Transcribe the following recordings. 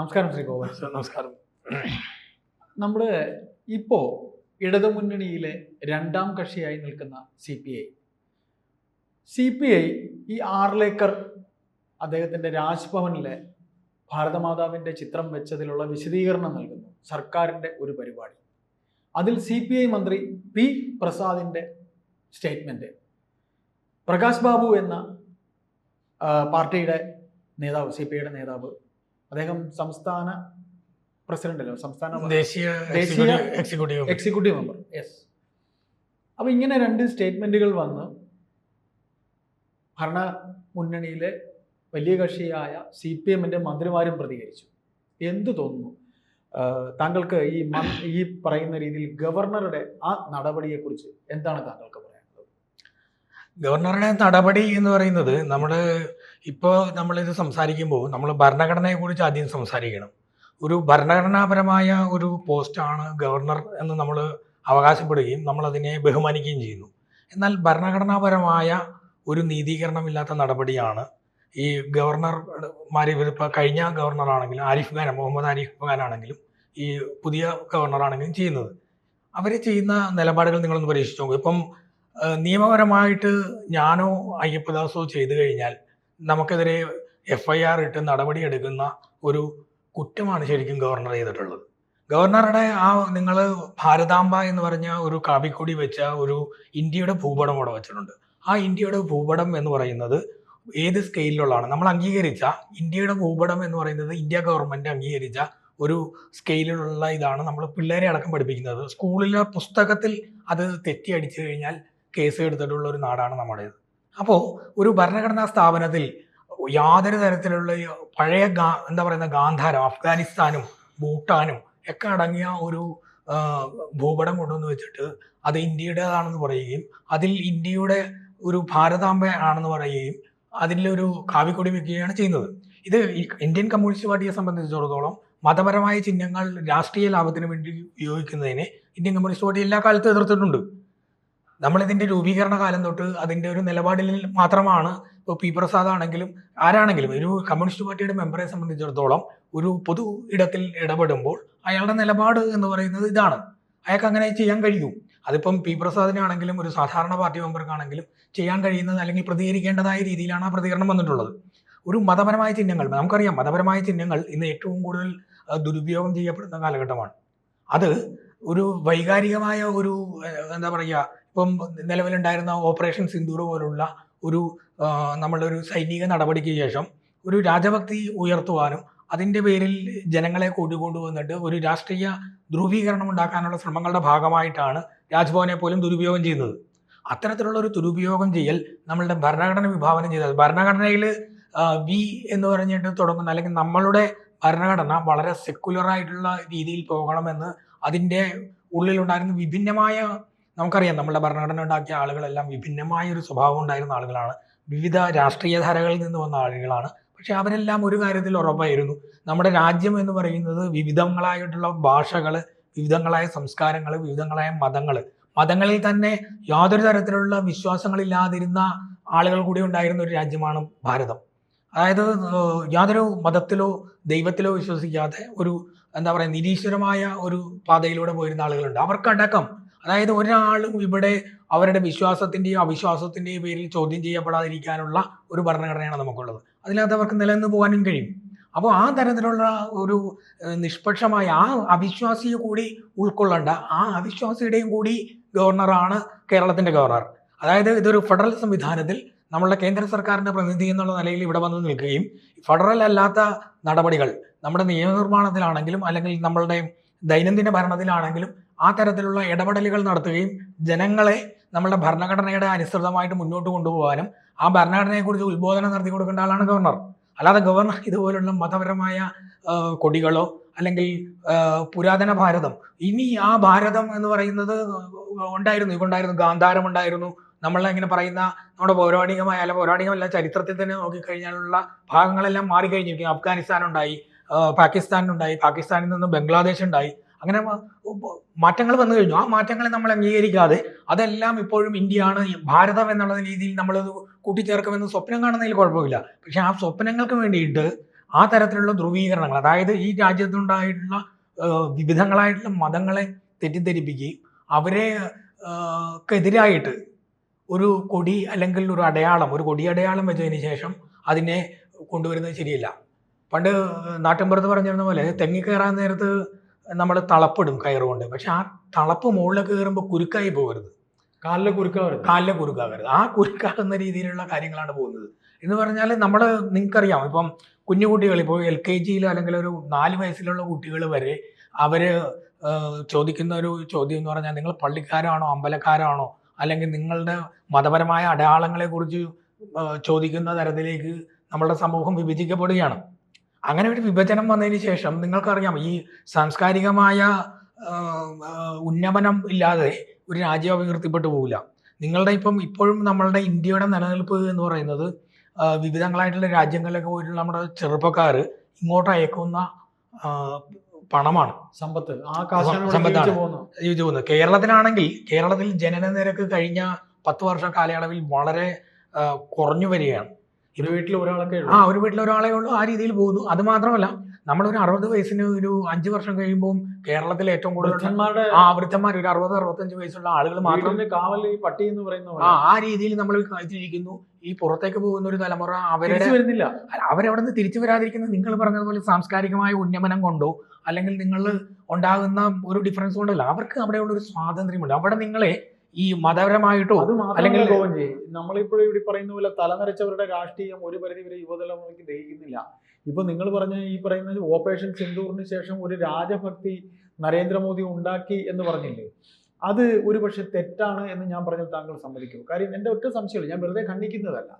നമസ്കാരം ശ്രീ ഗോവൻ നമസ്കാരം. നമ്മൾ ഇപ്പോൾ ഇടതുമുന്നണിയിലെ രണ്ടാം കക്ഷിയായി നിൽക്കുന്ന C P I. C P I ഈ ആർലേക്കർ അദ്ദേഹത്തിന്റെ രാജ്ഭവനിലെ ഭാരതമാതാവിന്റെ ചിത്രം വെച്ചതിലുള്ള വിശദീകരണം നൽകുന്നു. സർക്കാരിന്റെ ഒരു പരിപാടി. അതിൽ സി പി ഐ മന്ത്രി പി പ്രസാദിന്റെ സ്റ്റേറ്റ്മെന്റ് പ്രകാശ് ബാബു എന്ന പാർട്ടിയുടെ നേതാവ് സി പി ഐയുടെ നേതാവ് അദ്ദേഹം സംസ്ഥാന പ്രസിഡന്റ് അല്ലോ? സംസ്ഥാന ദേശീയ എക്സിക്യൂട്ടീവ് എക്സിക്യൂട്ടീവ് മെമ്പർ യെസ് അപ്പോൾ ഇങ്ങനെ രണ്ട് സ്റ്റേറ്റ്മെന്റുകൾ വന്ന് ഭരണ മുന്നണിയിലെ വലിയ കക്ഷിയായ സി പി എമ്മിന്റെ മന്ത്രിമാരും പ്രതികരിച്ചു. എന്തു തോന്നുന്നു? താങ്കൾക്ക് ഈ ഈ പറയുന്ന രീതിയിൽ ഗവർണറുടെ ആ നടപടിയെക്കുറിച്ച് എന്താണ് താങ്കൾക്ക് പറയാനുള്ളത്? ഗവർണറുടെ നടപടി എന്ന് പറയുന്നത് നമ്മൾ ഇപ്പോൾ നമ്മളിത് സംസാരിക്കുമ്പോൾ നമ്മൾ ഭരണഘടനയെക്കുറിച്ച് ആദ്യം സംസാരിക്കണം. ഒരു ഭരണഘടനാപരമായ ഒരു പോസ്റ്റാണ് ഗവർണർ എന്ന് നമ്മൾ അവകാശപ്പെടുകയും നമ്മളതിനെ ബഹുമാനിക്കുകയും ചെയ്യുന്നു. എന്നാൽ ഭരണഘടനാപരമായ ഒരു നീതീകരണമില്ലാത്ത നടപടിയാണ് ഈ ഗവർണർമാർ ഇവരിപ്പോൾ കഴിഞ്ഞ ഗവർണറാണെങ്കിലും ആരിഫ് ഖാൻ മുഹമ്മദ് ആരിഫ് ഖാൻ ആണെങ്കിലും ഈ പുതിയ ഗവർണറാണെങ്കിലും ചെയ്യുന്നത്. അവർ ചെയ്യുന്ന നിലപാടുകൾ നിങ്ങളൊന്ന് പരീക്ഷിച്ചു നോക്കും. ഇപ്പം നിയമപരമായിട്ട് ഞാനോ അയ്യപ്പദാസോ ചെയ്തു കഴിഞ്ഞാൽ നമുക്കെതിരെ എഫ് ഐ ആർ ഇട്ട് നടപടിയെടുക്കുന്ന ഒരു കുറ്റമാണ് ശരിക്കും ഗവർണർ ചെയ്തിട്ടുള്ളത്. ഗവർണറുടെ ആ നിങ്ങൾ ഭാരതാംബ എന്ന് പറഞ്ഞ ഒരു കാവിക്കൊടി വെച്ച ഒരു ഇന്ത്യയുടെ ഭൂപടം അവിടെ വെച്ചിട്ടുണ്ട്. ആ ഇന്ത്യയുടെ ഭൂപടം എന്ന് പറയുന്നത് ഏത് സ്കെയിലിലുള്ളതാണ് നമ്മൾ അംഗീകരിച്ച ഇന്ത്യയുടെ ഭൂപടം എന്ന് പറയുന്നത് ഇന്ത്യ ഗവൺമെന്റ് അംഗീകരിച്ച ഒരു സ്കെയിലിലുള്ള ഇതാണ് നമ്മൾ പിള്ളേരെ അടക്കം പഠിപ്പിക്കുന്നത്. സ്കൂളിലെ പുസ്തകത്തിൽ അത് തെറ്റി അടിച്ചു കഴിഞ്ഞാൽ കേസ് എടുത്തിട്ടുള്ള ഒരു നാടാണ് നമ്മുടേത്. അപ്പോൾ ഒരു ഭരണഘടനാ സ്ഥാപനത്തിൽ യാതൊരു തരത്തിലുള്ള പഴയ എന്താ പറയുന്ന ഗാന്ധാരം അഫ്ഗാനിസ്ഥാനും ഭൂട്ടാനും ഒക്കെ അടങ്ങിയ ഒരു ഭൂപടം കൊണ്ടുവന്ന് വെച്ചിട്ട് അത് ഇന്ത്യയുടേതാണെന്ന് പറയുകയും അതിൽ ഇന്ത്യയുടെ ഒരു ഭാരതാംബ ആണെന്ന് പറയുകയും അതിലൊരു കാവിക്കൊടി വെക്കുകയാണ് ചെയ്യുന്നത്. ഇത് ഇന്ത്യൻ കമ്മ്യൂണിസ്റ്റ് പാർട്ടിയെ സംബന്ധിച്ചിടത്തോളം മതപരമായ ചിഹ്നങ്ങൾ രാഷ്ട്രീയ ലാഭത്തിന് വേണ്ടി ഉപയോഗിക്കുന്നതിനെ ഇന്ത്യൻ കമ്മ്യൂണിസ്റ്റ് പാർട്ടി എല്ലാ കാലത്തും എതിർത്തിട്ടുണ്ട്. നമ്മളിതിന്റെ രൂപീകരണ കാലം തൊട്ട് അതിന്റെ ഒരു നിലപാടിൽ മാത്രമാണ് ഇപ്പോൾ പി പ്രസാദ് ആണെങ്കിലും ആരാണെങ്കിലും ഒരു കമ്മ്യൂണിസ്റ്റ് പാർട്ടിയുടെ മെമ്പറെ സംബന്ധിച്ചിടത്തോളം ഒരു പൊതു ഇടത്തിൽ ഇടപെടുമ്പോൾ അയാളുടെ നിലപാട് എന്ന് പറയുന്നത് ഇതാണ്. അയാൾക്ക് അങ്ങനെ ചെയ്യാൻ കഴിയും. അതിപ്പം പി പ്രസാദിനാണെങ്കിലും ഒരു സാധാരണ പാർട്ടി മെമ്പർക്കാണെങ്കിലും ചെയ്യാൻ കഴിയുന്നത് അല്ലെങ്കിൽ പ്രതികരിക്കേണ്ടതായ രീതിയിലാണ് ആ പ്രതികരണം വന്നിട്ടുള്ളത്. ഒരു മതപരമായ ചിഹ്നങ്ങൾ നമുക്കറിയാം മതപരമായ ചിഹ്നങ്ങൾ ഇന്ന് ഏറ്റവും കൂടുതൽ ദുരുപയോഗം ചെയ്യപ്പെടുന്ന കാലഘട്ടമാണ്. അത് ഒരു വൈകാരികമായ ഒരു എന്താ പറയുക ഇപ്പം നിലവിലുണ്ടായിരുന്ന ഓപ്പറേഷൻ സിന്ദൂർ പോലുള്ള ഒരു നമ്മളൊരു ഒരു സൈനിക നടപടിക്ക് ശേഷം ഒരു രാജഭക്തി ഉയർത്തുവാനും അതിന്റെ പേരിൽ ജനങ്ങളെ കൂട്ടിക്കൊണ്ടുവന്നിട്ട് ഒരു രാഷ്ട്രീയ ധ്രുവീകരണം ഉണ്ടാക്കാനുള്ള ശ്രമങ്ങളുടെ ഭാഗമായിട്ടാണ് രാജ്ഭവനെ പോലും ദുരുപയോഗം ചെയ്യുന്നത്. അത്തരത്തിലുള്ള ഒരു ദുരുപയോഗം ചെയ്യൽ നമ്മളുടെ ഭരണഘടന വിഭാവനം ചെയ്തത് ഭരണഘടനയിൽ വി എന്ന് പറഞ്ഞിട്ട് തുടങ്ങുന്ന അല്ലെങ്കിൽ നമ്മളുടെ ഭരണഘടന വളരെ സെക്കുലറായിട്ടുള്ള രീതിയിൽ പോകണമെന്ന് അതിന്റെ ഉള്ളിലുണ്ടായിരുന്ന വിഭിന്നമായ നമുക്കറിയാം നമ്മുടെ ഭരണഘടന ഉണ്ടാക്കിയ ആളുകളെല്ലാം വിഭിന്നമായ ഒരു സ്വഭാവം ഉണ്ടായിരുന്ന ആളുകളാണ്. വിവിധ രാഷ്ട്രീയ ധാരകളിൽ നിന്ന് വന്ന ആളുകളാണ്. പക്ഷെ അവരെല്ലാം ഒരു കാര്യത്തിൽ ഉറപ്പായിരുന്നു. നമ്മുടെ രാജ്യം എന്ന് പറയുന്നത് വിവിധങ്ങളായിട്ടുള്ള ഭാഷകൾ വിവിധങ്ങളായ സംസ്കാരങ്ങൾ വിവിധങ്ങളായ മതങ്ങൾ മതങ്ങളിൽ തന്നെ യാതൊരു തരത്തിലുള്ള വിശ്വാസങ്ങളില്ലാതിരുന്ന ആളുകൾ കൂടി ഉണ്ടായിരുന്ന ഒരു രാജ്യമാണ് ഭാരതം. അതായത് യാതൊരു മതത്തിലോ ദൈവത്തിലോ വിശ്വസിക്കാതെ ഒരു എന്താ പറയുക നിരീശ്വരമായ ഒരു പാതയിലൂടെ പോയിരുന്ന ആളുകളുണ്ട്. അവർക്കടക്കം അതായത് ഒരാളും ഇവിടെ അവരുടെ വിശ്വാസത്തിന്റെയും അവിശ്വാസത്തിന്റെയും പേരിൽ ചോദ്യം ചെയ്യപ്പെടാതിരിക്കാനുള്ള ഒരു ഭരണഘടനയാണ് നമുക്കുള്ളത്. അതിനകത്ത് അവർക്ക് നിലനിന്ന് പോകാനും കഴിയും. അപ്പോൾ ആ തരത്തിലുള്ള ഒരു നിഷ്പക്ഷമായ ആ അവിശ്വാസിയെ കൂടി ഉൾക്കൊള്ളേണ്ട. ആ അവിശ്വാസിയുടെയും കൂടി ഗവർണറാണ് കേരളത്തിന്റെ ഗവർണർ. അതായത് ഇതൊരു ഫെഡറൽ സംവിധാനത്തിൽ നമ്മളുടെ കേന്ദ്ര സർക്കാരിന്റെ പ്രതിനിധി എന്നുള്ള നിലയിൽ ഇവിടെ വന്ന് നിൽക്കുകയും ഫെഡറൽ അല്ലാത്ത നടപടികൾ നമ്മുടെ നിയമനിർമ്മാണത്തിലാണെങ്കിലും അല്ലെങ്കിൽ നമ്മളുടെ ദൈനംദിന ഭരണത്തിലാണെങ്കിലും ആ തരത്തിലുള്ള ഇടപെടലുകൾ നടത്തുകയും ജനങ്ങളെ നമ്മുടെ ഭരണഘടനയുടെ അനുസൃതമായിട്ട് മുന്നോട്ട് കൊണ്ടുപോകാനും ആ ഭരണഘടനയെക്കുറിച്ച് ഉത്ബോധനം നടത്തി കൊടുക്കേണ്ട ആളാണ് ഗവർണർ. അല്ലാതെ ഗവർണർ ഇതുപോലുള്ള മതപരമായ കൊടികളോ അല്ലെങ്കിൽ പുരാതന ഭാരതം. ഇനി ആ ഭാരതം എന്ന് പറയുന്നത് ഉണ്ടായിരുന്നു. ഇതുണ്ടായിരുന്നു ഗാന്ധാരം ഉണ്ടായിരുന്നു. നമ്മൾ ഇങ്ങനെ പറയുന്ന നമ്മുടെ പൗരാണികമായ അല്ല പൗരാണികമല്ല ചരിത്രത്തിൽ തന്നെ നോക്കിക്കഴിഞ്ഞാലുള്ള ഭാഗങ്ങളെല്ലാം മാറിക്കഴിഞ്ഞിരിക്കും അഫ്ഗാനിസ്ഥാൻ ഉണ്ടായി പാകിസ്ഥാനുണ്ടായി പാകിസ്ഥാനിൽ നിന്ന് ബംഗ്ലാദേശ് ഉണ്ടായി അങ്ങനെ മാറ്റങ്ങൾ വന്നു കഴിഞ്ഞു. ആ മാറ്റങ്ങളെ നമ്മൾ അംഗീകരിക്കാതെ അതെല്ലാം ഇപ്പോഴും ഇന്ത്യയാണ്. ഭാരതം എന്നുള്ള രീതിയിൽ നമ്മൾ കൂട്ടിച്ചേർക്കുമെന്ന് സ്വപ്നം കാണുന്നതിൽ കുഴപ്പമില്ല. പക്ഷെ ആ സ്വപ്നങ്ങൾക്ക് വേണ്ടിയിട്ട് ആ തരത്തിലുള്ള ധ്രുവീകരണങ്ങൾ അതായത് ഈ രാജ്യത്തുണ്ടായിട്ടുള്ള വിവിധങ്ങളായിട്ടുള്ള മതങ്ങളെ തെറ്റിദ്ധരിപ്പിക്കുകയും അവരെ ക്കെതിരായിട്ട് ഒരു കൊടി അല്ലെങ്കിൽ ഒരു അടയാളം ഒരു കൊടി അടയാളം വെച്ചതിന് ശേഷം അതിനെ കൊണ്ടുവരുന്നത് ശരിയല്ല. പണ്ട് നാട്ടിൻപുറത്ത് പറഞ്ഞിരുന്ന പോലെ തെങ്ങി കയറാൻ നേരത്ത് നമ്മൾ തളപ്പിടും കയറുകൊണ്ട് പക്ഷെ ആ തളപ്പ് മുകളിലേക്ക് കയറുമ്പോൾ കുരുക്കായി പോകരുത്. കാലിലെ കുരുക്കാവരുത് കാലിലെ കുരുക്കാകരുത് ആ കുരുക്കാകുന്ന രീതിയിലുള്ള കാര്യങ്ങളാണ് പോകുന്നത്. എന്ന് പറഞ്ഞാൽ നമ്മൾ നിങ്ങൾക്കറിയാം. ഇപ്പം കുഞ്ഞു കുട്ടികൾ ഇപ്പോൾ എൽ കെ ജിയിൽ അല്ലെങ്കിൽ ഒരു നാല് വയസ്സിലുള്ള കുട്ടികൾ വരെ അവർ ചോദിക്കുന്ന ഒരു ചോദ്യം എന്ന് പറഞ്ഞാൽ നിങ്ങൾ പള്ളിക്കാരാണോ അമ്പലക്കാരാണോ അല്ലെങ്കിൽ നിങ്ങളുടെ മതപരമായ അടയാളങ്ങളെക്കുറിച്ച് കുറിച്ച് ചോദിക്കുന്ന തരത്തിലേക്ക് നമ്മളുടെ സമൂഹം വിഭജിക്കപ്പെടുകയാണ്. അങ്ങനെ ഒരു വിഭജനം വന്നതിന് ശേഷം നിങ്ങൾക്കറിയാം ഈ സാംസ്കാരികമായ ഉന്നമനം ഇല്ലാതെ ഒരു രാജ്യം അഭിവൃദ്ധിപ്പെട്ടു പോകില്ല നിങ്ങളുടെ ഇപ്പം ഇപ്പോഴും നമ്മളുടെ ഇന്ത്യയുടെ നിലനിൽപ്പ് എന്ന് പറയുന്നത് വിവിധങ്ങളായിട്ടുള്ള രാജ്യങ്ങളിലൊക്കെ പോയിട്ടുള്ള നമ്മുടെ ചെറുപ്പക്കാർ ഇങ്ങോട്ട് അയക്കുന്ന പണമാണ്. സമ്പത്ത്. ആ സമ്പത്താണ്. ജീവിച്ചു പോകുന്നത്. കേരളത്തിലാണെങ്കിൽ കേരളത്തിൽ ജനന നിരക്ക് കഴിഞ്ഞ പത്ത് വർഷ കാലയളവിൽ വളരെ കുറഞ്ഞു വരികയാണ്. ഒരു വീട്ടിൽ ഒരാളൊക്കെ ആ ഒരു വീട്ടിൽ ഒരാളെ ഉള്ളൂ ആ രീതിയിൽ പോകുന്നു. അത് മാത്രമല്ല നമ്മളൊരു അറുപത് വയസ്സിന് ഒരു അഞ്ച് വർഷം കഴിയുമ്പോൾ കേരളത്തിൽ ഏറ്റവും കൂടുതൽ ആ വൃദ്ധന്മാർ ഒരു അറുപത് അറുപത്തഞ്ച് വയസ്സുള്ള ആളുകൾ മാത്രം കാവൽ ഈ പട്ടി എന്ന് പറയുന്ന ആ ആ രീതിയിൽ നമ്മൾ കഴിച്ചിരിക്കുന്നു ഈ പുറത്തേക്ക് പോകുന്ന ഒരു തലമുറ അവരുടെ തിരിച്ചു വരുന്നില്ല. അവരവിടെ നിന്ന് തിരിച്ചു വരാതിരിക്കുന്ന നിങ്ങൾ പറഞ്ഞതുപോലെ സാംസ്കാരികമായ ഉന്നമനം കൊണ്ടോ അല്ലെങ്കിൽ നിങ്ങൾ ഉണ്ടാകുന്ന ഒരു ഡിഫറൻസ് കൊണ്ടല്ല. അവർക്ക് അവിടെയുള്ള ഒരു സ്വാതന്ത്ര്യമുണ്ട്. അവിടെ നിങ്ങളെ ഈ മതപരമായിട്ടോ അല്ലെങ്കിൽ- നമ്മളിപ്പോഴും ഇവിടെ പറയുന്ന പോലെ തലനിരച്ചവരുടെ രാഷ്ട്രീയം ഒരു പരിധി വരെ യുവതലമുറയ്ക്ക് ദഹിക്കുന്നില്ല. ഇപ്പൊ നിങ്ങൾ പറഞ്ഞ ഈ പറയുന്ന ഓപ്പറേഷൻ സിന്ദൂറിന് ശേഷം ഒരു രാജഭക്തി നരേന്ദ്രമോദി ഉണ്ടാക്കി എന്ന് പറഞ്ഞില്ലേ? അത് ഒരു പക്ഷെ തെറ്റാണ് എന്ന് ഞാൻ പറഞ്ഞാൽ താങ്കൾ സമ്മതിക്കും കാര്യം എന്റെ ഒറ്റ സംശയമില്ല ഞാൻ വെറുതെ ഖണ്ഡിക്കുന്നതല്ല.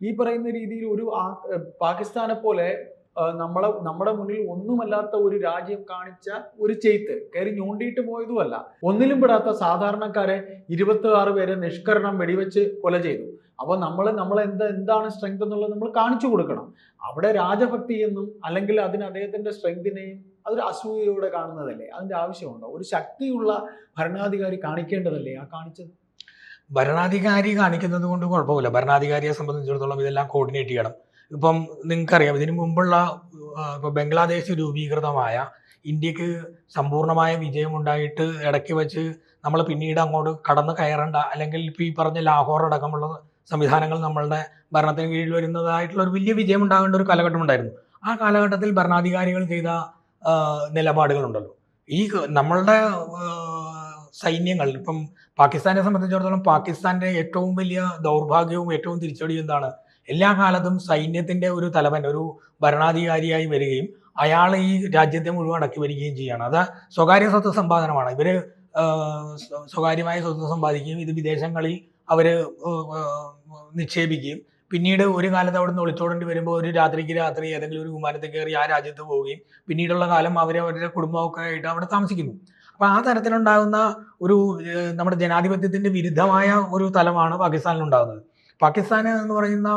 ഈ പറയുന്ന രീതിയിൽ ഒരു പാകിസ്ഥാനെ പോലെ നമ്മളെ നമ്മുടെ മുന്നിൽ ഒന്നുമല്ലാത്ത ഒരു രാജ്യം കാണിച്ച ഒരു ചെയ്ത്ത് കയറി ഞോണ്ടിയിട്ട് പോയതുമല്ല. ഒന്നിലും പെടാത്ത സാധാരണക്കാരെ ഇരുപത്തി ആറ് പേരെ നിഷ്കരണം വെടിവെച്ച് കൊല ചെയ്തു. അപ്പോൾ നമ്മൾ നമ്മൾ എന്താ എന്താണ് സ്ട്രെങ്ത് എന്നുള്ളത് നമ്മൾ കാണിച്ചു കൊടുക്കണം. അവിടെ രാജഭക്തി എന്നും അല്ലെങ്കിൽ അതിന് അദ്ദേഹത്തിന്റെ സ്ട്രെങ്തിനെയും അതൊരു അസൂയയോടെ കാണുന്നതല്ലേ? അതിന്റെ ആവശ്യമുണ്ടോ? ഒരു ശക്തിയുള്ള ഭരണാധികാരി കാണിക്കേണ്ടതല്ലേ ആ കാണിച്ചത്? ഭരണാധികാരി കാണിക്കുന്നത് കൊണ്ട് കുഴപ്പമില്ല. ഭരണാധികാരിയെ സംബന്ധിച്ചിടത്തോളം ഇതെല്ലാം കോർഡിനേറ്റ് ചെയ്യണം. ഇപ്പം നിങ്ങൾക്കറിയാം ഇതിനു മുമ്പുള്ള ഇപ്പൊ ബംഗ്ലാദേശ് രൂപീകൃതമായ ഇന്ത്യയ്ക്ക് സമ്പൂർണമായ വിജയമുണ്ടായിട്ട് ഇടയ്ക്ക് വെച്ച് നമ്മൾ പിന്നീട് അങ്ങോട്ട് കടന്ന് കയറേണ്ട അല്ലെങ്കിൽ ഇപ്പോൾ ഈ പറഞ്ഞ ലാഹോർ അടക്കമുള്ള സംവിധാനങ്ങൾ നമ്മളുടെ ഭരണത്തിന് കീഴിൽ വരുന്നതായിട്ടുള്ള ഒരു വലിയ വിജയം ഉണ്ടാകേണ്ട ഒരു കാലഘട്ടം ഉണ്ടായിരുന്നു. ആ കാലഘട്ടത്തിൽ ഭരണാധികാരികൾ ചെയ്ത നിലപാടുകളുണ്ടല്ലോ. ഈ നമ്മളുടെ സൈന്യങ്ങൾ ഇപ്പം പാകിസ്ഥാനെ സംബന്ധിച്ചിടത്തോളം പാകിസ്ഥാന്റെ ഏറ്റവും വലിയ ദൗർഭാഗ്യവും ഏറ്റവും തിരിച്ചടിയും എന്താണ്? എല്ലാ കാലത്തും സൈന്യത്തിന്റെ ഒരു തലവൻ ഒരു ഭരണാധികാരിയായി വരികയും അയാൾ ഈ രാജ്യത്തെ മുഴുവൻ അടക്കി വരികയും ചെയ്യുകയാണ്. അത് സ്വകാര്യ സ്വത്ത് സമ്പാദനമാണ്. ഇവർ സ്വകാര്യമായ സ്വത്ത് സമ്പാദിക്കുകയും ഇത് വിദേശങ്ങളിൽ അവർ നിക്ഷേപിക്കുകയും പിന്നീട് ഒരു കാലത്ത് അവിടെ നിന്ന് ഒളിച്ചോടേണ്ടി വരുമ്പോൾ ഒരു രാത്രിക്ക് രാത്രി ഏതെങ്കിലും ഒരു വിമാനത്തിൽ കയറി ആ രാജ്യത്ത് പോവുകയും പിന്നീടുള്ള കാലം അവർ അവരുടെ കുടുംബമൊക്കെ ആയിട്ട് അവിടെ താമസിക്കുന്നു. അപ്പൊ ആ തരത്തിലുണ്ടാകുന്ന ഒരു നമ്മുടെ ജനാധിപത്യത്തിന്റെ വിരുദ്ധമായ ഒരു തലമാണ് പാകിസ്ഥാനിൽ ഉണ്ടാകുന്നത് പാകിസ്ഥാൻ എന്ന് പറയുന്ന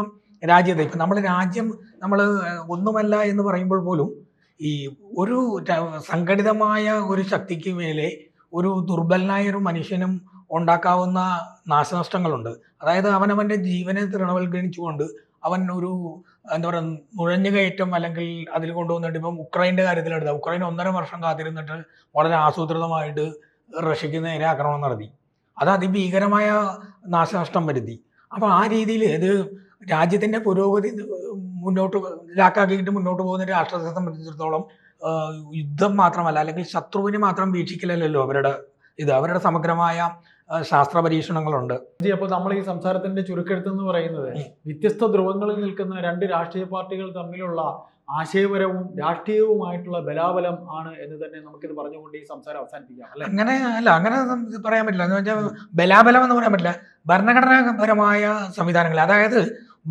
രാജ്യത്തെ ഇപ്പം നമ്മൾ രാജ്യം നമ്മൾ ഒന്നുമല്ല എന്ന് പറയുമ്പോൾ പോലും ഈ ഒരു സംഘടിതമായ ഒരു ശക്തിക്ക് മേലെ ഒരു ദുർബലനായ ഒരു മനുഷ്യനും ഉണ്ടാക്കാവുന്ന നാശനഷ്ടങ്ങളുണ്ട്. അതായത് അവനവന്റെ ജീവനെ തൃണവൽക്കരിച്ചുകൊണ്ട് അവൻ ഒരു എന്താ പറയുക നുഴഞ്ഞുകയറ്റം അല്ലെങ്കിൽ അതിൽ കൊണ്ടുവന്നിട്ട് ഇപ്പം ഉക്രൈന്റെ കാര്യത്തിലെടുത്ത ഉക്രൈൻ ഒന്നര വർഷം കാത്തിരുന്നിട്ട് വളരെ ആസൂത്രിതമായിട്ട് റഷ്യക്ക് നേരെ ആക്രമണം നടത്തി. അത് അതിഭീകരമായ നാശനഷ്ടം വരുത്തി. അപ്പോൾ ആ രീതിയിൽ ഇത് രാജ്യത്തിന്റെ പുരോഗതി മുന്നോട്ട് ഇതാക്കാക്കിയിട്ട് മുന്നോട്ട് പോകുന്ന രാഷ്ട്രത്തെ സംബന്ധിച്ചിടത്തോളം യുദ്ധം മാത്രമല്ല അല്ലെങ്കിൽ ശത്രുവിനെ മാത്രം വീക്ഷിക്കലല്ലോ അവരുടെ ഇത്. അവരുടെ സമഗ്രമായ ശാസ്ത്ര പരീക്ഷണങ്ങളുണ്ട്. ജി, അപ്പോൾ നമ്മൾ ഈ സംസാരത്തിന്റെ ചുരുക്കെടുത്തെന്ന് പറയുന്നത് വ്യത്യസ്ത ധ്രുവങ്ങളിൽ നിൽക്കുന്ന രണ്ട് രാഷ്ട്രീയ പാർട്ടികൾ തമ്മിലുള്ള ആശയപരവും രാഷ്ട്രീയവുമായിട്ടുള്ള ബലാബലം ആണ് എന്ന് തന്നെ നമുക്കിത് പറഞ്ഞുകൊണ്ട് ഈ സംസാരം അവസാനിപ്പിക്കാം അല്ലെ? അങ്ങനെ അല്ല അങ്ങനെ പറയാൻ പറ്റില്ല. എന്ന് വെച്ചാൽ ബലാബലം എന്ന് പറയാൻ പറ്റില്ല. ഭരണഘടനാപരമായ സംവിധാനങ്ങൾ അതായത്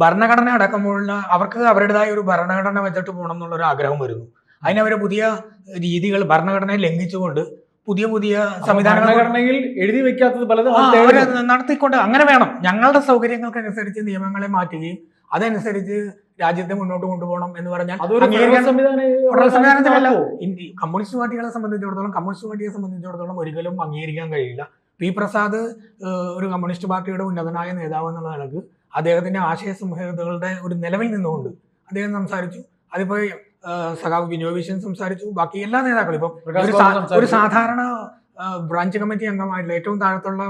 ഭരണഘടന അടക്കമുള്ള അവർക്ക് അവരുടേതായ ഒരു ഭരണഘടന വെച്ചിട്ട് പോകണം എന്നുള്ള ഒരു ആഗ്രഹം വരുന്നു. അതിനവർ പുതിയ രീതികൾ ഭരണഘടനയെ ലംഘിച്ചുകൊണ്ട് പുതിയ പുതിയ സംവിധാനങ്ങൾ എഴുതി വെക്കാത്തത് പലതും നടത്തിക്കൊണ്ട് അങ്ങനെ വേണം. ഞങ്ങളുടെ സൗകര്യങ്ങൾക്കനുസരിച്ച് നിയമങ്ങളെ മാറ്റുകയും അതനുസരിച്ച് രാജ്യത്തെ മുന്നോട്ട് കൊണ്ടുപോകണം എന്ന് പറഞ്ഞാൽ സംവിധാനത്തിലല്ല. കമ്മ്യൂണിസ്റ്റ് പാർട്ടികളെ സംബന്ധിച്ചിടത്തോളം കമ്മ്യൂണിസ്റ്റ് പാർട്ടിയെ സംബന്ധിച്ചിടത്തോളം ഒരിക്കലും അംഗീകരിക്കാൻ കഴിയില്ല. പി പ്രസാദ് ഒരു കമ്മ്യൂണിസ്റ്റ് പാർട്ടിയുടെ ഉന്നതനായ നേതാവ് എന്നുള്ള നിലയ്ക്ക് അദ്ദേഹത്തിന്റെ ആശയ സംഹിതകളുടെ ഒരു നിലവിൽ നിന്നുകൊണ്ട് അദ്ദേഹം സംസാരിച്ചു. അതിപ്പോ സഖാവ് ബിനോയ് വിശ്വൻ സംസാരിച്ചു. ബാക്കി എല്ലാ നേതാക്കളും ഇപ്പം ഒരു. സാധാരണ ബ്രാഞ്ച് കമ്മിറ്റി അംഗമായിട്ടുള്ള ഏറ്റവും താഴത്തുള്ള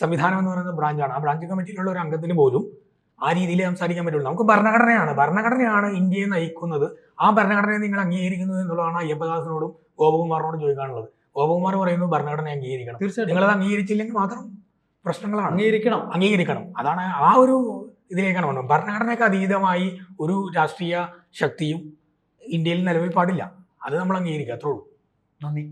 സംവിധാനം എന്ന് പറയുന്നത് ബ്രാഞ്ചാണ്. ആ ബ്രാഞ്ച് കമ്മിറ്റിയിലുള്ള ഒരു അംഗത്തിന് പോലും ആ രീതിയിൽ സംസാരിക്കാൻ പറ്റുള്ളൂ. നമുക്ക് ഭരണഘടനയാണ്. ഭരണഘടനയാണ് ഇന്ത്യയെ നയിക്കുന്നത്. ആ ഭരണഘടനയെ നിങ്ങൾ അംഗീകരിക്കുന്നു എന്നുള്ളതാണ് അയ്യപ്പദാസിനോടും ഗോപകുമാറിനോടും ചോദിക്കാനുള്ളത്. ഗോപകുമാർ പറയുന്നു ഭരണഘടന അംഗീകരിക്കണം. തീർച്ചയായിട്ടും. നിങ്ങളത് അംഗീകരിച്ചില്ലെങ്കിൽ മാത്രം പ്രശ്നങ്ങളാണ്. അംഗീകരിക്കണം. അംഗീകരിക്കണം. അതാണ് ആ ഒരു ഇതിലേക്കാണ് വന്നത്. ഭരണഘടനയ്ക്ക് അതീതമായി ഒരു രാഷ്ട്രീയ ശക്തിയും ഇന്ത്യയിൽ നിലവിൽ പാടില്ല. അത് നമ്മൾ അംഗീകരിക്കുക. അത്രേ ഉള്ളൂ. നന്ദി.